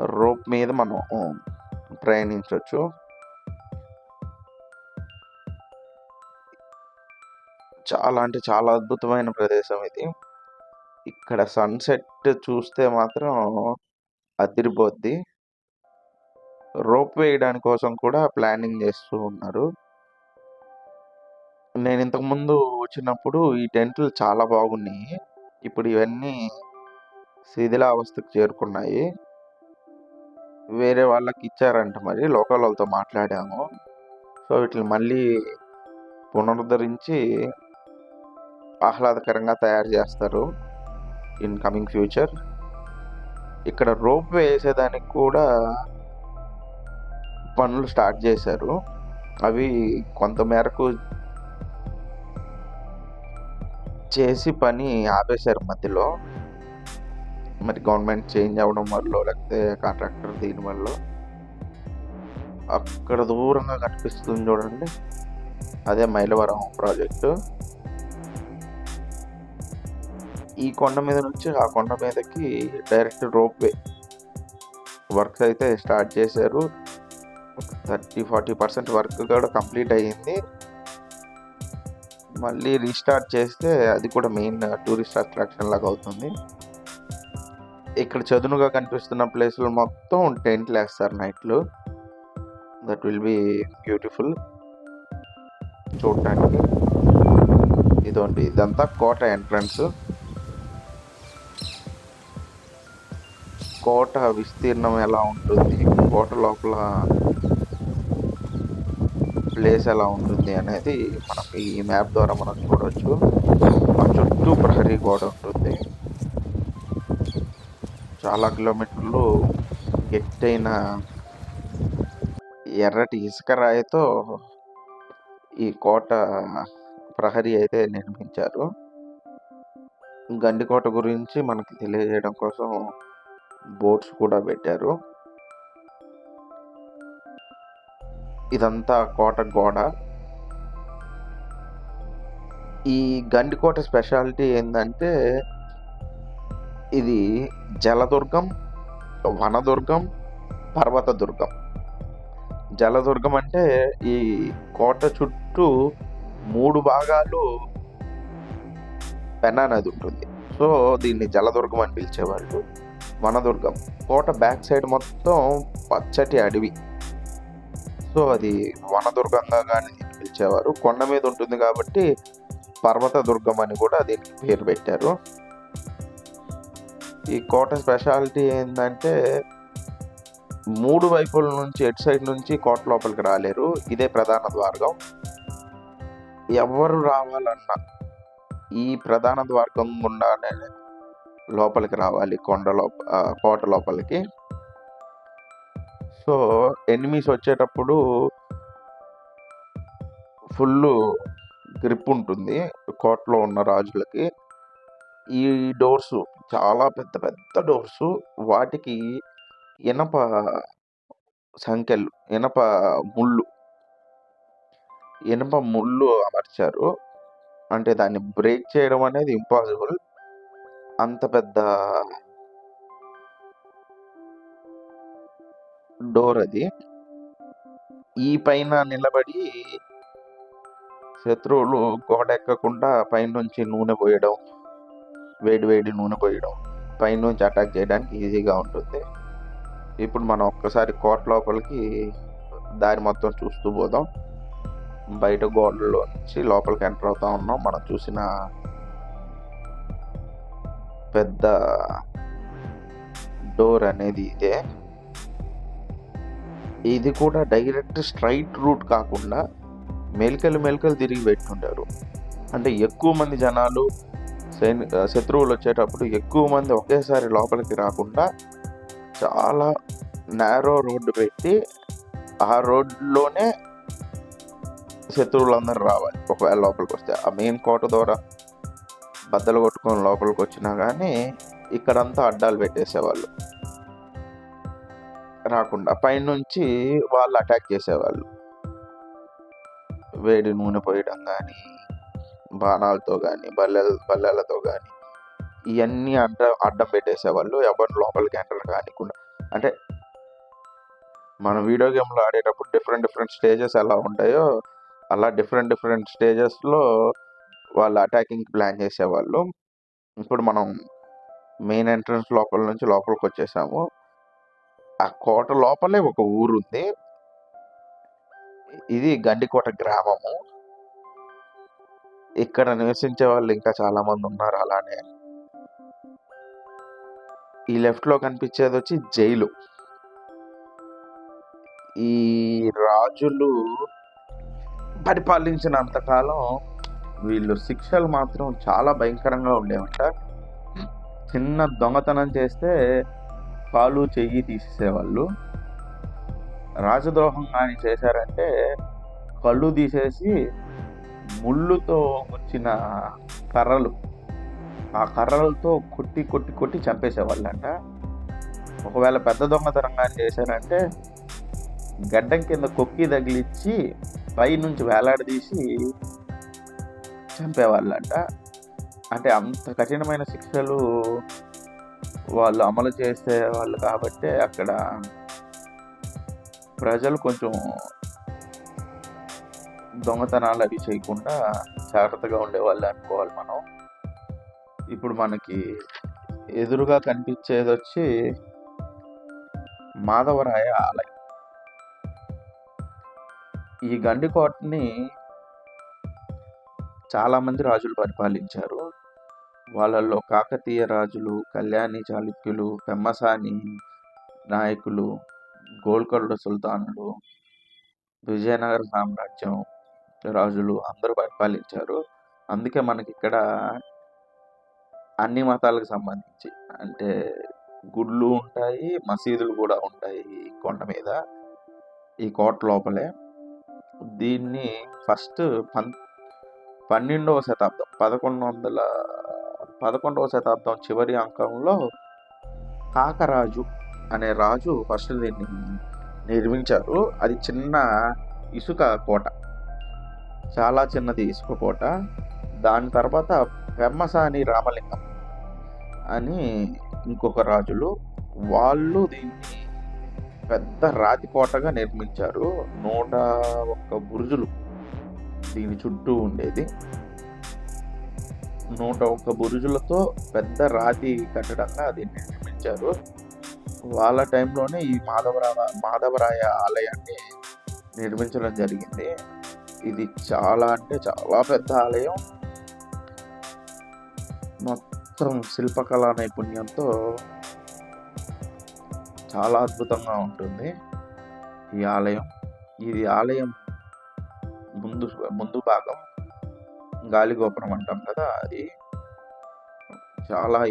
Rope మీద మనం ప్రయాణించవచ్చు చాలా అంటే చాలా అద్భుతమైన ప్రదేశం ఇది. ఇక్కడ సన్సెట్ చూస్తే మాత్రం అదిరిపోద్ది. రోప్ వేయడానికి కోసం కూడా ప్లానింగ్ చేస్తూ ఉన్నారు. నేను ఇంతకుముందు వచ్చినప్పుడు ఈ టెంట్లు చాలా బాగున్నాయి. ఇప్పుడు ఇవన్నీ శిథిలావస్థకు చేరుకున్నాయి. వేరే వాళ్ళకి ఇచ్చారంట మరి లోకల్ వాళ్ళతో మాట్లాడాము. సో వీటిని మళ్ళీ పునరుద్ధరించి ఆహ్లాదకరంగా తయారు చేస్తారు ఇన్ కమింగ్ ఫ్యూచర్. ఇక్కడ రోప్ వేసేదానికి కూడా పనులు స్టార్ట్ చేశారు. అవి కొంత మేరకు చేసి పని ఆపేశారు మధ్యలో. మరి గవర్నమెంట్ చేంజ్ అవ్వడం వల్ల లేకపోతే కాంట్రాక్టర్ దీని వల్ల అక్కడ దూరంగా కనిపిస్తుంది చూడండి. అదే మైలవరం ప్రాజెక్టు ఈ కొండ మీద నుంచి ఆ కొండ మీదకి డైరెక్ట్ రోప్ వే వర్క్స్ అయితే స్టార్ట్ చేశారు. థర్టీ ఫార్టీ పర్సెంట్ వర్క్ కూడా కంప్లీట్ అయ్యింది. మళ్ళీ రీస్టార్ట్ చేస్తే అది కూడా మెయిన్ టూరిస్ట్ అట్రాక్షన్ లాగా అవుతుంది. ఇక్కడ చదునుగా కనిపిస్తున్న ప్లేస్లో మొత్తం టెంట్లు వేస్తారు నైట్లు. దట్ విల్ బి బ్యూటిఫుల్ చూడటానికి ఇదోండి ఇదంతా కోట ఎంట్రన్స్. కోట విస్తీర్ణం ఎలా ఉంటుంది? కోట లోపల ప్లేస్ ఎలా ఉంటుంది అనేది మనకి ఈ మ్యాప్ ద్వారా మనం చూడవచ్చు ఆ చుట్టూ ప్రహరీ గోడ ఉంటుంది. చాలా కిలోమీటర్లు ఎత్తైన ఎర్రటి ఇసుక రాయితో ఈ కోట ప్రహరీ అయితే నిర్మించారు. గండికోట గురించి మనకి తెలియజేయడం కోసం బోట్స్ కూడా పెట్టారు. ఇదంతా కోట గోడ. ఈ గండికోట స్పెషాలిటీ ఏంటంటే ఇది జలదుర్గం వనదుర్గం పర్వత దుర్గం జలదుర్గం అంటే ఈ కోట చుట్టూ మూడు భాగాలు పెన్నా నది ఉంటుంది. సో దీన్ని జలదుర్గం అని పిలిచేవాళ్ళు. వనదుర్గం. కోట బ్యాక్ సైడ్ మొత్తం పచ్చటి అడవి. సో అది వనదుర్గంగా కానీ పిలిచేవారు. కొండ మీద ఉంటుంది కాబట్టి పర్వత దుర్గం అని కూడా దీనికి పేరు పెట్టారు. ఈ కోట స్పెషాలిటీ ఏంటంటే మూడు వైపుల నుంచి ఎటు సైడ్ నుంచి కోట లోపలికి రాలేరు. ఇదే ప్రధాన ద్వారకం. ఎవరు రావాలన్నా ఈ ప్రధాన ద్వారకం గుండానే లోపలికి రావాలి కొండ లోప కోట లోపలికి. సో ఎనిమీస్ వచ్చేటప్పుడు ఫుల్ గ్రిప్ ఉంటుంది కోటలో ఉన్న రాజులకి. ఈ డోర్స్ చాలా పెద్ద పెద్ద డోర్స్ వాటికి ఇనప సంఖ్యలు ఇనప ముళ్ళు ఇనప ముళ్ళు అమర్చారు. అంటే దాన్ని బ్రేక్ చేయడం అనేది ఇంపాసిబుల్. అంత పెద్ద డోర్ అది. ఈ పైన నిలబడి శత్రువులు గోడ ఎక్కకుండా పైనుంచి నూనె పోయడం. వేడి వేడి నూనె పోయడం పైనుంచి అటాక్ చేయడానికి ఈజీగా ఉంటుంది. ఇప్పుడు మనం ఒక్కసారి కోట లోపలికి దారి మొత్తం చూస్తూ పోదాం. బయట గోడల్లో నుంచి లోపలికి ఎంటర్ అవుతా ఉన్నాం. మనం చూసిన పెద్ద డోర్ అనేది ఇదే. ఇది కూడా డైరెక్ట్ స్ట్రైట్ రూట్ కాకుండా మెలికలు మెలికలు తిరిగి పెట్టుంటారు అంటే ఎక్కువ మంది జనాలు సైని శత్రువులు వచ్చేటప్పుడు ఎక్కువ మంది ఒకేసారి లోపలికి రాకుండా చాలా నేరో రోడ్డు పెట్టి ఆ రోడ్లోనే శత్రువులందరూ రావాలి. ఒకవేళ లోపలికి వస్తే ఆ మెయిన్ కోట ద్వారా బద్దలు కొట్టుకొని లోపలికి వచ్చినా కానీ ఇక్కడంతా అడ్డాలు పెట్టేసేవాళ్ళు. రాకుండా పైనుంచి వాళ్ళు అటాక్ చేసేవాళ్ళు. వేడి నూనె పోయడం కానీ బాణాలతో కానీ బల్లెల బల్లెలతో కానీ ఇవన్నీ అడ్డ అడ్డం పెట్టేసేవాళ్ళు ఎవరు లోపలికి ఎంటర్ కానికుండా అంటే మన వీడియో గేమ్‌లో ఆడేటప్పుడు డిఫరెంట్ డిఫరెంట్ స్టేజెస్ ఎలా ఉంటాయో, అలా డిఫరెంట్ డిఫరెంట్ స్టేజెస్‌లో వాళ్ళు అటాకింగ్ ప్లాన్ చేసేవాళ్ళు. ఇప్పుడు మనం మెయిన్ ఎంట్రన్స్ లోపల నుంచి లోపలికి వచ్చేసాము ఆ కోట లోపలే ఒక ఊరుంది. ఇది గండికోట గ్రామము. ఇక్కడ నివసించే వాళ్ళు ఇంకా చాలామంది ఉన్నారు అలానే. ఈ లెఫ్ట్‌లో కనిపించేది వచ్చి జైలు. ఈ రాజులు పరిపాలించినంత కాలం వీళ్ళు శిక్షలు మాత్రం చాలా భయంకరంగా ఉండేవంట. చిన్న దొంగతనం చేస్తే కాలు, చెయ్యి తీసేసేవాళ్ళు. రాజద్రోహం కానీ చేశారంటే కళ్ళు తీసేసి ముళ్ళుతో వచ్చిన కర్రలు, ఆ కర్రలతో కొట్టి, కొట్టి, కొట్టి చంపేసేవాళ్ళంట. ఒకవేళ పెద్ద దొంగతనంగా చేశారంటే గడ్డం కింద కొక్కి తగిలిచ్చి పైనుంచి వేలాడదీసి చంపేవాళ్ళంట. అంటే అంత కఠినమైన శిక్షలు వాళ్ళు అమలు చేసేవాళ్ళు కాబట్టి అక్కడ ప్రజలు కొంచెం దొంగతనాలు అవి చేయకుండా జాగ్రత్తగా ఉండేవాళ్ళు అనుకోవాలి మనం. ఇప్పుడు మనకి ఎదురుగా కనిపించేది వచ్చి మాధవరాయ ఆలయం. ఈ గండికోటని చాలామంది రాజులు పరిపాలించారు. వాళ్ళల్లో కాకతీయ రాజులు, కళ్యాణి చాళుక్యులు, పెమ్మసాని నాయకులు, గోల్కొండ సుల్తానులు, విజయనగర సామ్రాజ్యం రాజులు అందరూ పరిపాలించారు. అందుకే మనకి ఇక్కడ అన్ని మతాలకు సంబంధించి అంటే గుడ్లు ఉంటాయి, మసీదులు కూడా ఉంటాయి ఈ కొండ మీద. ఈ కోట లోపలే. దీన్ని ఫస్ట్ పన్ 12వ శతాబ్దం 1100 11వ శతాబ్దం చివరి అంకంలో కాకరాజు అనే రాజు ఫస్ట్ దీన్ని నిర్మించారు. అది చిన్న ఇసుక కోట. చాలా చిన్నది ఇసుక కోట. దాని తర్వాత పెమ్మసాని రామలింగం అని ఇంకొక రాజులు. వాళ్ళు దీన్ని పెద్ద రాతి కోటగా నిర్మించారు. 101 బురుజులు దీని చుట్టూ ఉండేది. 101 బురుజులతో పెద్ద రాతి కట్టడంగా దీన్ని నిర్మించారు. వాళ్ళ టైంలోనే ఈ మాధవరా మాధవరాయ ఆలయాన్ని నిర్మించడం జరిగింది. ఇది చాలా అంటే చాలా పెద్ద ఆలయం. మొత్తం శిల్పకళా నైపుణ్యంతో చాలా అద్భుతంగా ఉంటుంది ఈ ఆలయం. ఇది ఆలయం ముందు ముందు భాగం గాలిగోపురం అంటాం కదా! అది. చాలా